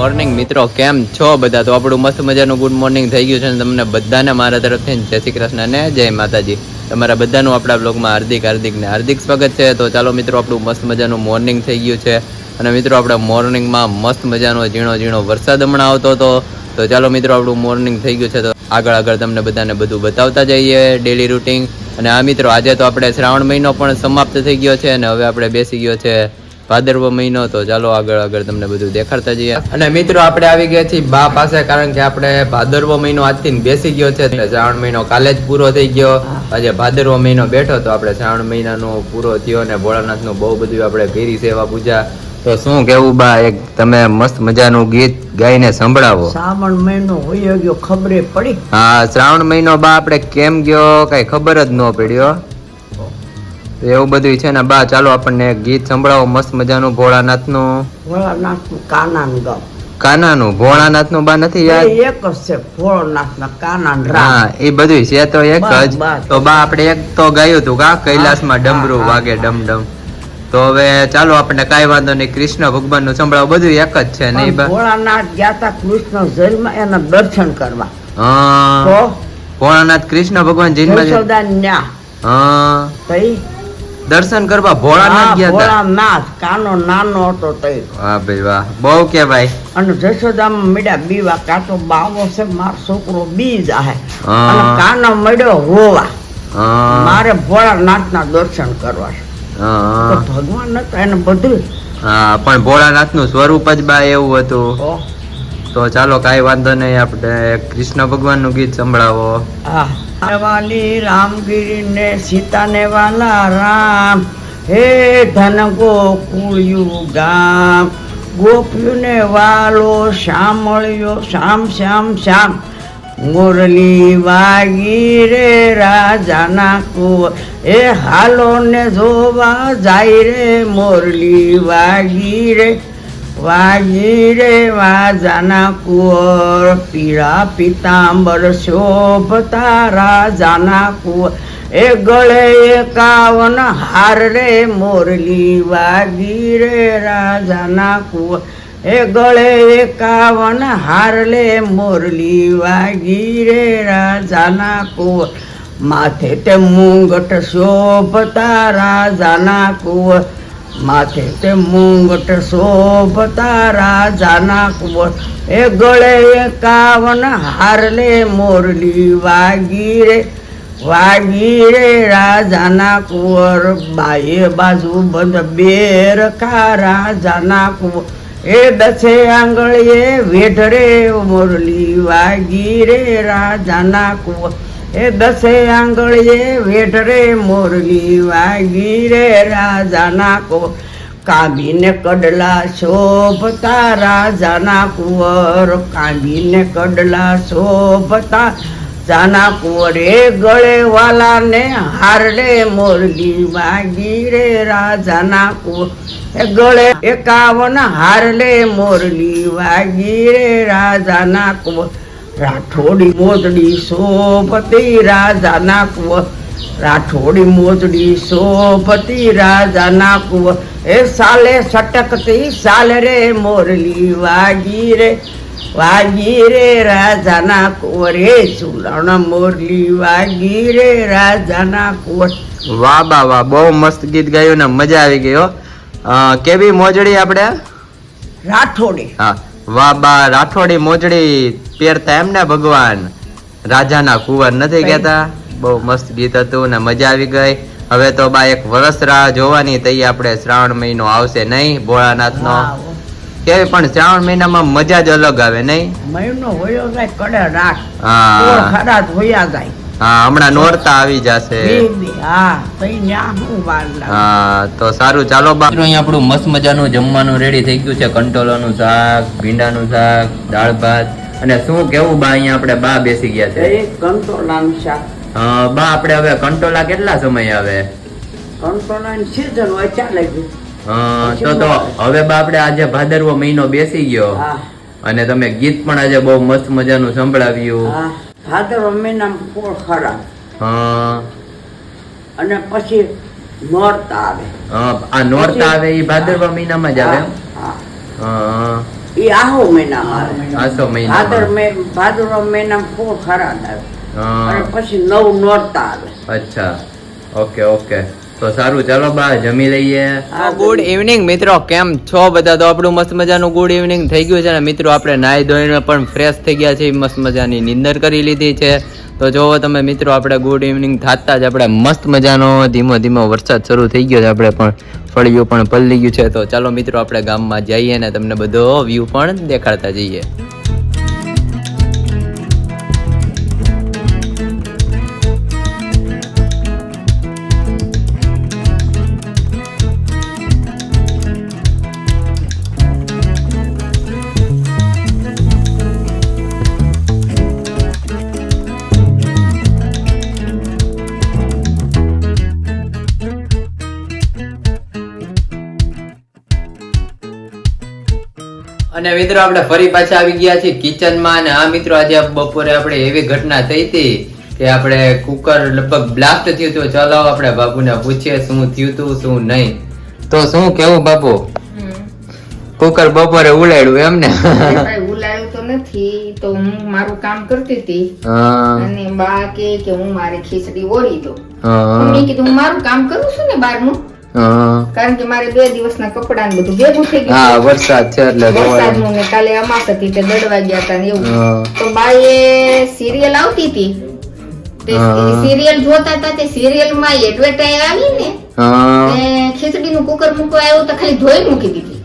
Morning મિત્રો, કેમ છો બધા? તો આપણું મસ્ત મજાનું ગુડ મોર્નિંગ થઈ ગયું છે અને તમને બધાને મારા તરફથી જય શ્રી કૃષ્ણ ને જય માતાજી. તમારા બધાનું આપણા બ્લોગમાં હાર્દિક હાર્દિક ને હાર્દિક સ્વાગત છે. તો ચાલો મિત્રો, આપણું મસ્ત મજાનું મોર્નિંગ થઈ ગયું છે. અને મિત્રો, આપણા મોર્નિંગમાં મસ્ત મજાનો ઝીણો ઝીણો વરસાદ હમણાં આવતો હતો. તો ચાલો મિત્રો, આપણું મોર્નિંગ થઈ ગયું છે. તો આગળ આગળ તમને બધાને બધું બતાવતા જઈએ ડેલી રૂટિન અને આ મિત્રો, આજે તો આપણે શ્રાવણ મહિનો પણ સમાપ્ત થઈ ગયો છે અને હવે આપણે બેસી ગયો છે ભાદરવો મહિનો તો ચાલો આગળ આગળ તમને બધું દેખાડતા જઈએ. અને મિત્રો આપણે આવી ગયા છીએ બા પાસે કારણ કે આપણે ભાદરવો મહિનો આજથી બેસી ગયો છે. શ્રાવણ મહિનો કાલે જ પૂરો થઈ ગયો. આજે ભાદરવો મહિનો બેઠો તો આપણે શ્રાવણ મહિનાનો પૂરો થયો અને ભોળાનાથનું બહુ બધું આપણે ઘેરી સેવા પૂજા. તો શું કેવું બા એક તમે મસ્ત મજાનું ગીત ગાઈને સંભળાવો. શ્રાવણ મહિનો હોય ગયો ખબરે પડી. હા શ્રાવણ મહિનો બા આપણે કેમ ગયો કઈ ખબર જ ન પડ્યો તો એવું બધું છે ને બા ચાલો આપણને ગીત સંભળાવો મસ્ત મજાનું ભોળાનાથનું. ભોળાનાથનું કાનાનું ગાવ કાનાનું ભોળાનાથનું બા નથી યાદ? એક જ છે ભોળાનાથના કાનાન હા એ બધું છે તો એક જ. તો બા આપણે એક તો ગાયું હતું કા કૈલાસમાં ડમરું વાગે ડમ ડમ તો હવે ચાલો આપણે કઈ વાંધો નહીં કૃષ્ણ ભગવાનનું સંભળાવો બધું એક જ છે નહીં બા? ભોળાનાથ ગયા તા કૃષ્ણ જન્મ એના દર્શન કરવા. હા. ભોળાનાથ કૃષ્ણ ભગવાન જન્મ ન્યા હા. તઈ દર્શન કરવા ભોળાનાથ હા, ગયા હતા. ભોળાનાથ. કાનો નાનો હતો તે વાહ ભાઈ વાહ. બહુ કેવાય અને જશોદામ મળ્યા બીવા કાતો બાવો છે માર છોકરો બી જાહે. અને કાનો મળ્યો હોવા. મારે ભોળાનાથના દર્શન કરવા છે. ભગવાન હતા એને બધું. હા પણ ભોળાનાથનું સ્વરૂપ જ બા એવું હતું. તો ચાલો કાંઈ વાંધો નહીં આપણે કૃષ્ણ ભગવાનનું ગીત સંભળાવો. આ વાલી રામગીરી ને સીતા ને વાલા રામ હે ધન ગોકુળિયું ગામ ગોપ્યું ને વાલો શ્યામળ્યો શ્યામ શ્યામ શ્યામ મુરલી વાગી રે રાજાના કુંવર એ હાલો ને જોવા જાય રે મોરલી વાગી રે વાગી રે વાજાના કુંવર, પીળા પિતાંબર શોભતા રાજાના કુંવર. એ ગળે એકાવન હાર રે મોરલી વાગી રે રાજાના કુંવર. એ ગળે એકાવન હાર લે મોરલી વાગી રે રાજાના કુંવર. માથે તે મુંગટ શોભતા રાજાના કુંવર. માથે તે મુંગટ શોભતા રાજાના કુંવર. એ ગળે કાવન હારલે મોરલી વાગી રે. વાગી રે રાજાના કુંવર. બાએ બાજુ બંધ બેર કા રાજાના કુંવર. એ દસે આંગળીએ વેઢરે મોરલી વાગી રે રાજાના કુંવર. એ દસે આંગળીએ વેઢ રે મોરલી વાગી રે રાજાના કો કાંબીને કડલા શોભતા રાજાના કુંવર. કાંબીને કડલા શોભતા જાના કુંવરે. ગળે વાલાને હારડે મોરલી વાગી રે રાજાના કુંવર ગળે એકાવન હારલે મોરલી વાગી રે રાજાના કુંવર રાઠોડી મોજડી શોભતી રાજાના કુવ રાઠોડી મોજડી શોભતી રાજાના કુવ એ સાલે સટકતી સાલે રે મોરલી વાગી રે. વાગી રે રાજાના કુંવર હે ચૂલણ મોરલી વાગી રે રાજાના કુંવર વાહ બા વાહ બહુ મસ્ત ગીત ગાયું ને મજા આવી ગયો કેવી મોજડી આપણે રાઠોડી. હા. વાહ બા રાઠોડી મોજડી પહેરતા એમ ને ભગવાન. રાજાના કુંવર નથી કહેતા. બહુ મસ્ત ગીત હતું ને મજા આવી ગઈ. હવે તો બા એક વરસ રાહ જોવાની તઈ આપણે શ્રાવણ મહિનો આવશે નહીં ભોળાનાથનો. કેવી પણ શ્રાવણ મહિનામાં મજા જ અલગ આવે નહીં? મહિનો હોયો જાય કડે રાખ. હા. ખરા હોયા જાય. હા હમણાં નોરતા આવી જશે. હા તો સારું ચાલો બા. અહીંયા આપણું મસ્ત મજાનું જમવાનું રેડી થઈ ગયું છે. કંટોલાનું શાક ભીંડાનું શાક દાળ ભાત. અને શું કેવું બા અહીંયા આપણે બા બેસી ગયા છે? કંટોલાનું શાક. બા આપણે હવે કંટોલા કેટલા સમય આવે? કંટોલાની સીઝન હોય ચાલે તો તો હવે બા આપણે આજે ભાદરવો મહિનો બેસી ગયો. અને તમે ગીત પણ આજે બહુ મસ્ત મજાનું સંભળાવ્યું. હા. ભાદરવા મહિનામાં કોળ ખરા. અને પછી નોરતા આવે. આ નોરતા આવે એ ભાદરવા મહિનામાં જ આવે? હા. એ આહો મહિનામાં આવે. આસો ભાદર મે ભાદરવા મહિનામાં ફોર ખરાબ આવે. અને પછી નવ નોરતા આવે. અચ્છા. Okay okay. તો સારું, ચાલો બા, જમી લઈએ. ગુડ ઇવનિંગ મિત્રો, કેમ છો બધા? તો આપણું મસ્ત મજાનું ગુડ ઇવનિંગ થઈ ગયું છે ને મિત્રો, આપણે નાહી ધોઈને પણ ફ્રેશ થઈ ગયા છે મસ્ત મજાની નિંદર કરી લીધી છે. તો જોવો તમે મિત્રો, આપણે ગુડ ઇવનિંગ થતા જ આપણે મસ્ત મજાનો, ધીમો ધીમો વરસાદ શરૂ થઈ ગયો છે આપણે પણ, ફળિયું પણ પલળી ગયું છે. તો ચાલો મિત્રો, આપણે ગામમાં જઈએ ને તમને બધો વ્યૂ પણ દેખાડતા જઈએ. અને મિત્રો આપણે ફરી પાછા આવી ગયા છીએ કિચનમાં અને આ મિત્રો આજે બપોરે આપણે એવી ઘટના થઈ હતી કે આપણે કુકર લગભગ બ્લાસ્ટ થયું હતું. ચાલો આપણે બાપુને પૂછીએ શું થયું હતું શું નહીં. તો શું કેવું બાપુ કુકર બપોરે ઉલાડ્યું એમ ને? ઉલાડ્યું તો નથી તો હું મારું કામ કરતી હતી. અને બા કે હું મારી ખીચડી ઓળી દો મેં કીધું હું મારું કામ કરું છું ને બારનું. કારણ કે મારે બે દિવસના કપડા ને બધું ભેગું થઈ હા વરસાદ છે એટલે વરસાદનું ને કાલે અમાસ હતી તે દડવા ગયા હતા ને એવું. તો તો એ સિરિયલ આવતી હતી. તે સિરિયલ જોતા હતા તે સિરિયલમાં એડવર્ટાઈઝ આવી ને ખીચડી નું કુકર મૂકવા આવ્યું તો ખાલી ધોઈ મૂકી દીધી.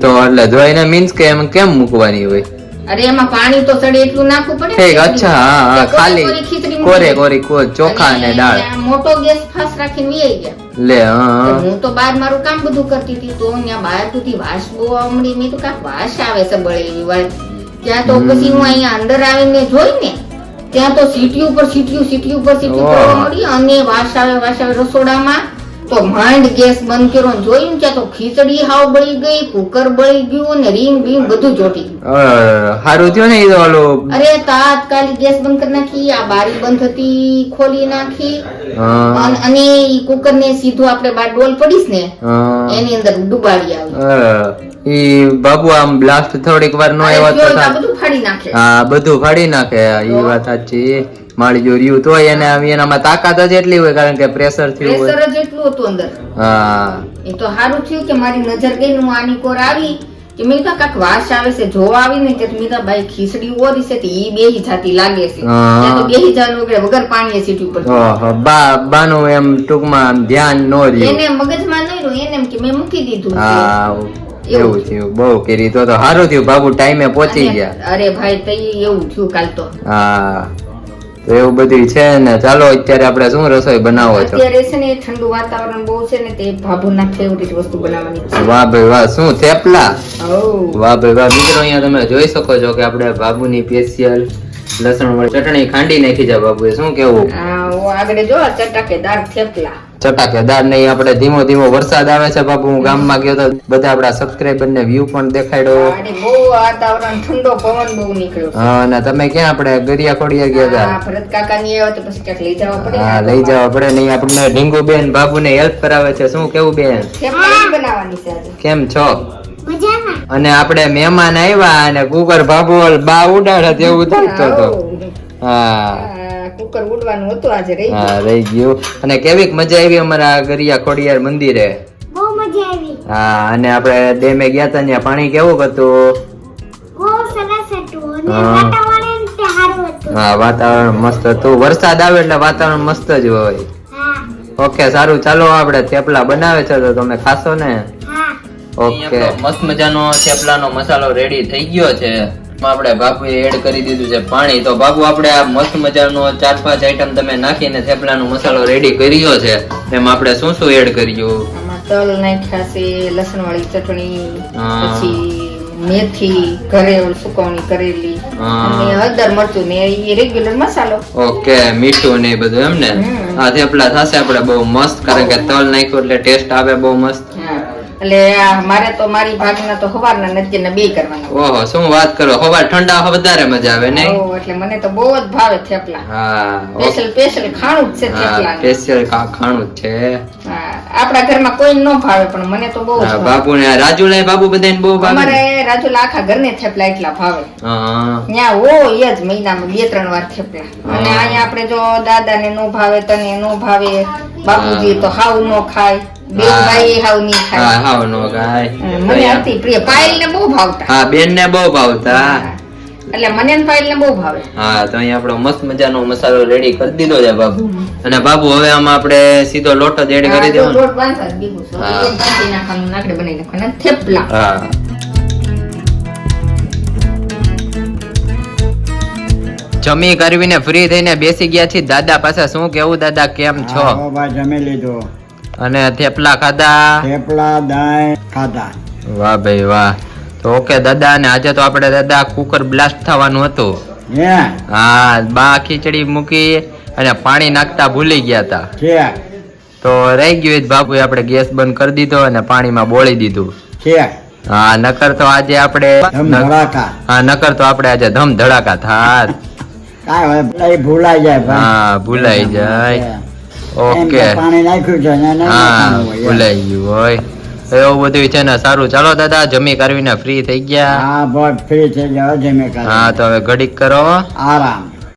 તો એટલે જોઈને મીન્સ કે એમ કેમ મૂકવાની હોય? અરે એમાં પાણી તો સડે એટલું નાખવું પડે ઠીક અચ્છા હા હા તે કોરી કોરી ખાલી ખીચડી કોરે કોરી કો- ચોખા અને દાળ. મોટો ગેસ ફાસ રાખીને વહી ગયા. લે હા હું. તો બહાર મારું કામ બધું કરતી હતી તો અહીંયા બહાર સુધી વાસ બહુ આવડી મેં તો કાંઈક વાસ આવે છે બળેલી વાસ ત્યાં તો પછી હું અહીંયા અંદર આવીને જોઈ ને ત્યાં તો સીટી ઉપર સીટી સીટી ઉપર સીટી. મળી અને વાસ આવે વાસ આવે રસોડામાં. તો માંડ ગેસ બંધ કર્યો ને જોયું ત્યાં તો ખીચડી હાવ બળી ગઈ કુકર બળી ગયું ને રીંગ બીંગ બધું ચોટી ગયું. હારું થયું ને ઈ તો ઓલું? અરે તાત્કાલિક ગેસ બંધ કરી નાખી આ બારી બંધ હતી ખોલી નાખી. અને ઈ કુકર ને સીધું આપણે બાર ડોલ પડીશ ને એની અંદર ડુબાડી આવી. ઈ બાબુ આમ બ્લાસ્ટ થોડીક વાર નો આવ્યો તો બધું ફાડી નાખે. હા બધું ફાડી નાખે ઈ વાત સાચી. માળી જો રહ્યું તો એને એનામાં તાકાત જ એટલી હોય કારણ કે પ્રેશર થયું હોય. પ્રેશર જ એટલું હતું અંદર. હા. એ તો સારું થયું કે મારી નજર ગઈ હું આની કોર આવી કે મેં કીધું કાંઈક વાસ આવે છે જોવા આવી ને કે મેં ભાઈ ખીચડી ઓરી છે તો ઈ બેહી જાતી લાગે છે. ત્યાં તો બેહી વગર વગર પાણીએ સીટી ઉપર. બા બાનું એમ ટૂંકમાં ધ્યાન નો રહ્યું. એને મગજમાં નહીં રહ્યું એને એમ કે મેં મૂકી દીધું હા એવું થયું બહુ કરી. તો તો સારું થયું બાબુ ટાઈમે પહોંચી ગયા. અરે ભાઈ તઈ એવું થયું કાલ તો. હા. તો એવું બધું છે ને. ચાલો અત્યારે આપણે શું રસોઈ બનાવો છો? અત્યારે છે ને ઠંડુ વાતાવરણ બહુ છે ને તે ભાભુના ફેવરિટ વસ્તુ બનાવવાની છે. વાહ ભાઈ વાહ શું થેપલા? વાહ ભાઈ વાહ મિત્રો અહીંયા તમે જોઈ શકો છો કે આપણે ભાભુની સ્પેશિયલ લસણ વાળી ચટણી ખાંડી નાખી છે બાબુએ શું કેવું? આગળ જો ચટાકેદાર થેપલા. ચટાકેદાર નહીં આપણે ધીમો ધીમો વરસાદ આવે છે બાપુ. હું ગામમાં ગયો તો બધા આપણા સબસ્ક્રાઈબર ને વ્યૂ પણ દેખાડ્યો. બહુ વાતાવરણ ઠંડો પવન બહુ નીકળ્યો. હા અને તમે ક્યાં આપણે ગરિયા ખોડિયા ગયા હતા ભરત કાકા ની આવ્યો તો પછી ક્યાંક લઈ જવા પડે. હા લઈ જવા પડે નહીં આપણને ઢીંગુ બેન બાબુને હેલ્પ કરાવે છે. શું કેવું બેન? બનાવવાની છે કેમ છો? અને આપણે મહેમાન આવ્યા અને કુકર બાબુ બા ઉડાડે તેવું થતું હતો. હા. કુકર ઉડવાનું હતું આજે રહી હા રહી ગયું. અને કેવીક મજા આવી અમારા ગરિયા ખોડિયાર મંદિરે? બહુ મજા આવી. હા અને આપણે ડેમે ગયા હતા ત્યાં પાણી કેવું હતું? બહુ સરસ હતું. અને હા. વાતાવરણ તે સારું હતું. હા વાતાવરણ મસ્ત હતું. વરસાદ આવે એટલે વાતાવરણ મસ્ત જ હોય. ઓકે સારું. ચાલો આપણે થેપલા બનાવે છે તો તમે ખાશો ને? ઓકે. મસ્ત મજાનો થેપલાનો મસાલો રેડી થઈ ગયો છે. આપણે બાપુએ એડ કરી દીધું છે પાણી. તો બાપુ આપણે આ મસ્ત મજાનો ચાર પાંચ આઈટમ તમે નાખીને થેપલાનો મસાલો રેડી કર્યો છે. એમ આપણે શું શું એડ કર્યું? તલ નાખ્યા છે લસણ વાળી ચટણી પછી મેથી ઘરે સુકવણી કરેલી. અને હળદર મરચું ને એ રેગ્યુલર મસાલો. ઓકે મીઠું ને બધું એમ ને? આ થેપલા થશે આપણે બહુ મસ્ત કારણ કે તલ નાખ્યું એટલે ટેસ્ટ આવે બહુ મસ્ત. એટલે મારે તો મારી ભાગના તો હવારના નથી ને બે કરવાના. ઓહો શું વાત કરો? હવાર ઠંડા વધારે મજા આવે ને ઓહ, એટલે મને તો બહુ જ ભાવે થેપલા. હા સ્પેશિયલ સ્પેશિયલ ખાણું જ છે થેપલા સ્પેશિયલ ખાણું જ છે. આપણા ઘરમાં કોઈ ન ભાવે પણ મને તો બહુ બાપુ ને રાજુ ને બાબુ બધાને બહુ ભાવે? અમારે રાજુલા આખા ઘરને થેપલા એટલા ભાવે. હા. ત્યાં હોય જ મહિનામાં બે ત્રણ વાર થેપલા. અને અહીંયા આપણે જો દાદા ને નો ભાવે તને નો ભાવે બાપુજી તો હાવ નો ખાય. બે હા. ભાઈ હાવ હા હાવ નો ગાય મને અતિ પ્રિય. પાયલ ને બહુ ભાવતા. હા બેન ને બહુ ભાવતા. એટલે મને પાયલ ને બહુ ભાવે. હા તો અહીંયા આપણો મસ્ત મજાનો મસાલો રેડી કરી દીધો છે બાબુ અને બાબુ હવે આમાં આપણે સીધો લોટ જ એડ કરી દેવાનો. લોટ બાંધતા જ દીધું છે. હા. એક ભાજી નાખવાનું નાકડે બનાવી નાખવાના. થેપલા. હા. જમી કરવીને ફ્રી થઈને બેસી ગયા છીએ. દાદા પાસે શું કેવું દાદા કેમ છો? જમી લીધું. અને થેપલા ખાધા? થેપલા દાય ખાધા. વાહ ભાઈ વાહ. તો ઓકે દાદા અને આજે તો આપણે દાદા કુકર બ્લાસ્ટ થવાનું હતું. હા? બા ખીચડી મૂકી અને પાણી નાખતા ભૂલી ગયા હતા તો રહી ગયું બાપુએ આપણે ગેસ બંધ કરી દીધો અને પાણીમાં બોળી દીધું. હા નકર તો આજે આપણે હા નકર તો આપણે આજે ધમ ધડાકા થાત ભૂલાઈ જાય હા ભૂલાઈ જાય. ઓકે. પાણી નાખ્યું છે હા ભૂલાઈ ગયું હોય. એવું બધું છે ને સારું. ચાલો દાદા જમી કરવીને ફ્રી થઈ ગયા. હા બસ ફ્રી થઈ જાવ જમે હા તો હવે ઘડીક કરો આરામ.